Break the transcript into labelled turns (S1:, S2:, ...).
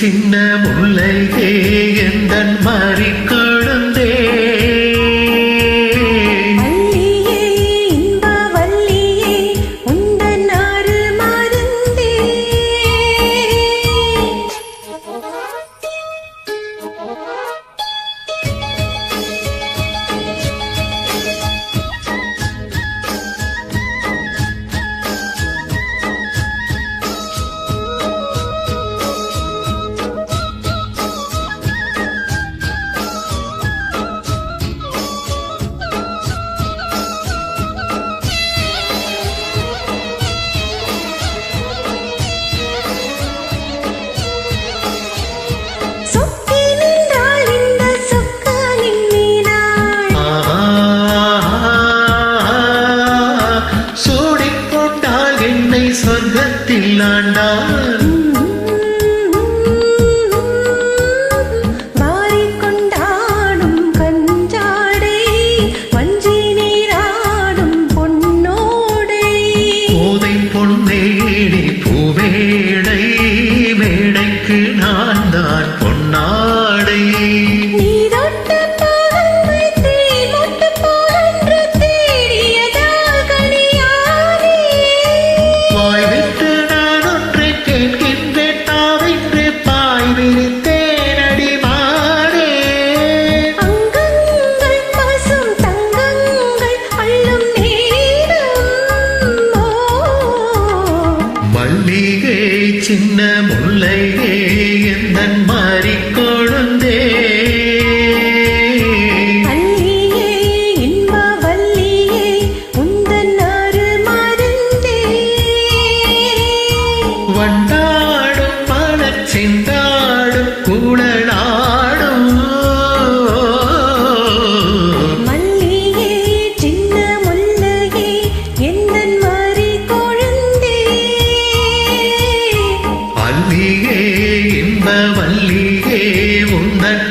S1: ചിന്ന சின்ன முல்லையே என் மல்லிகே இன்ப மல்லிகே உந்தன்